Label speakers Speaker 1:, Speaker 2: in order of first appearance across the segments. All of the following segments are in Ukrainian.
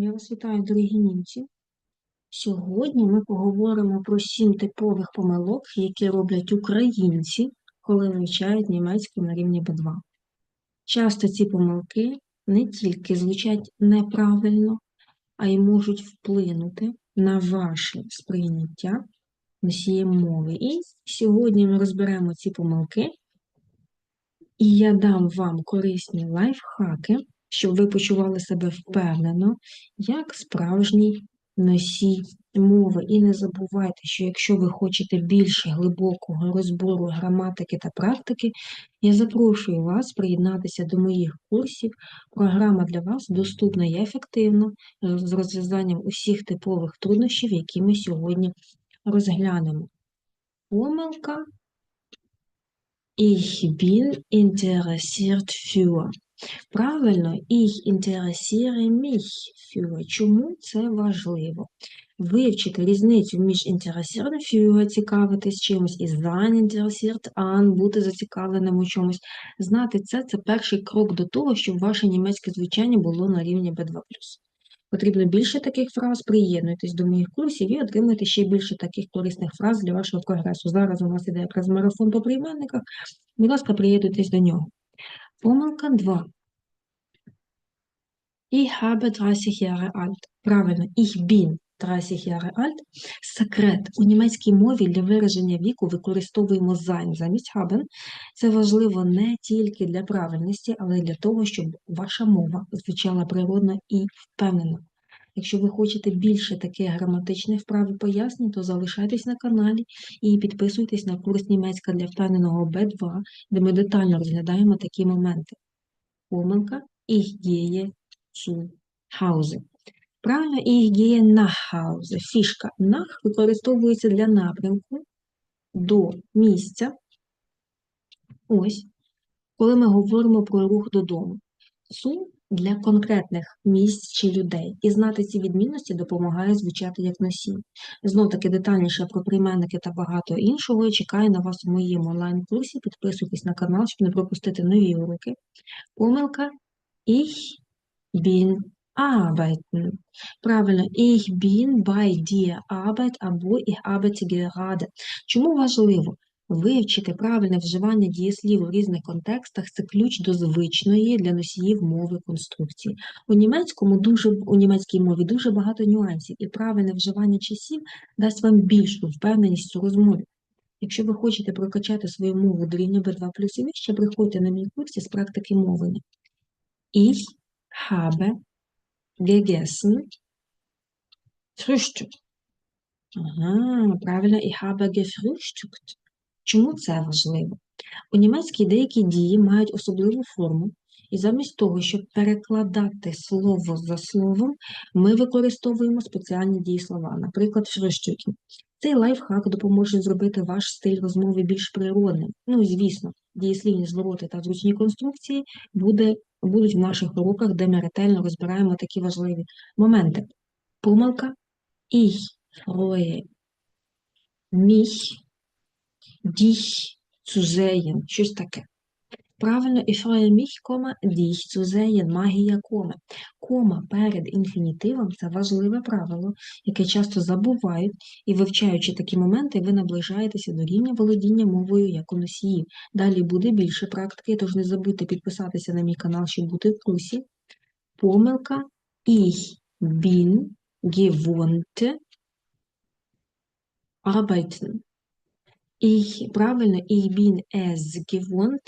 Speaker 1: Я вас вітаю, дорогі німці. Сьогодні ми поговоримо про сім типових помилок, які роблять українці, коли вивчають німецьку на рівні B2. Часто ці помилки не тільки звучать неправильно, а й можуть вплинути на ваше сприйняття носієм мови. І сьогодні ми розберемо ці помилки, і я дам вам корисні лайфхаки, щоб ви почували себе впевнено, як справжній носій мови. І не забувайте, що якщо ви хочете більше глибокого розбору граматики та практики, я запрошую вас приєднатися до моїх курсів. Програма для вас доступна і ефективна з розв'язанням усіх типових труднощів, які ми сьогодні розглянемо. Помилка Ich bin interessiert für. Правильно, ich interessiere mich für. Чому це важливо? Вивчити різницю між interessieren für, цікавитись чимось, і sein interessiert an, бути зацікавленим у чомусь. Знати це – це перший крок до того, щоб ваше німецьке звучання було на рівні B2+. Потрібно більше таких фраз, приєднуйтесь до моїх курсів і отримайте ще більше таких корисних фраз для вашого прогресу. Зараз у нас іде якраз марафон по прийменниках. Будь ласка, приєднуйтесь до нього. Помилка 2. Ich habe 30 Jahre alt. Правильно, ich bin 30 Jahre alt. Секрет. У німецькій мові для вираження віку використовуємо sein замість haben. Це важливо не тільки для правильності, але й для того, щоб ваша мова звучала природно і впевнено. Якщо ви хочете більше таких граматичних вправ і пояснень, то залишайтесь на каналі і підписуйтесь на курс німецька для впевненого B2, де ми детально розглядаємо такі моменти. Помилка gehe zu Hause. Правильно, gehe nach Hause. Фішка nach використовується для напрямку до місця. Ось, коли ми говоримо про рух додому. Zu для конкретних місць чи людей. І знати ці відмінності допомагає звучати як носій. Знов таки детальніше про прийменники та багато іншого. Чекаю на вас у моєму онлайн-курсі. Підписуйтесь на канал, щоб не пропустити нові уроки. Помилка Ich bin arbeiten. Правильно, ich bin bei dir Arbeit або ich arbeite gerade. Чому важливо? Вивчити правильне вживання дієслів у різних контекстах це ключ до звичної для носіїв мови конструкції. У німецькому дуже у німецькій мові дуже багато нюансів, і правильне вживання часів дасть вам більшу впевненість у розмові. Якщо ви хочете прокачати свою мову до рівня B2 плюс і вище, приходьте на мій курсі з практики мовлення. Ich habe gegessen Frühstück. Ага, правильно, ich habe gefrühstückt. Чому це важливо? У німецькій деякі дії мають особливу форму, і замість того, щоб перекладати слово за словом, ми використовуємо спеціальні дієслова, наприклад, фрühstücken. Цей лайфхак допоможе зробити ваш стиль розмови більш природним. Ну, звісно, дієслівні звороти та зручні конструкції буде, будуть в наших уроках, де ми ретельно розбираємо такі важливі моменти. Помилка Ich freue mich dich zu sehen. Щось таке. Правильно, ich freue mich, кома, dich zu sehen. Магія коми. Кома перед інфінітивом – це важливе правило, яке часто забувають, і вивчаючи такі моменти, ви наближаєтеся до рівня володіння мовою як у носії. Далі буде більше практики, тож не забудьте підписатися на мій канал, щоб бути в курсі. Помилка Ich bin gewohnt arbeiten. Ich, правильно, ich bin es gewohnt,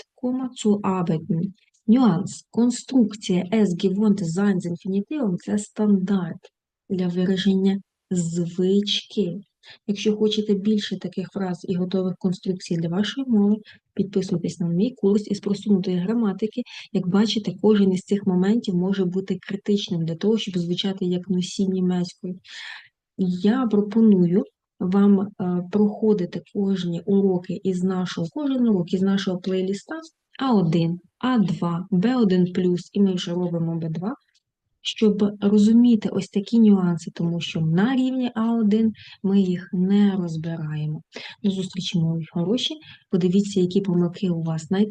Speaker 1: zu arbeiten. Нюанс. Конструкція es gewohnt sein з інфінітивом – це стандарт для вираження звички. Якщо хочете більше таких фраз і готових конструкцій для вашої мови, підписуйтесь на мій курс із просунутої граматики. Як бачите, кожен із цих моментів може бути критичним для того, щоб звучати як носій німецької. Я пропоную вам е, проходити кожні уроки із нашого, кожен урок із нашого плейліста А1, А2, Б1+, і ми вже робимо Б2, щоб розуміти ось такі нюанси, тому що на рівні А1 ми їх не розбираємо. До зустрічі, мої хороші. Подивіться, які помилки у вас знайти.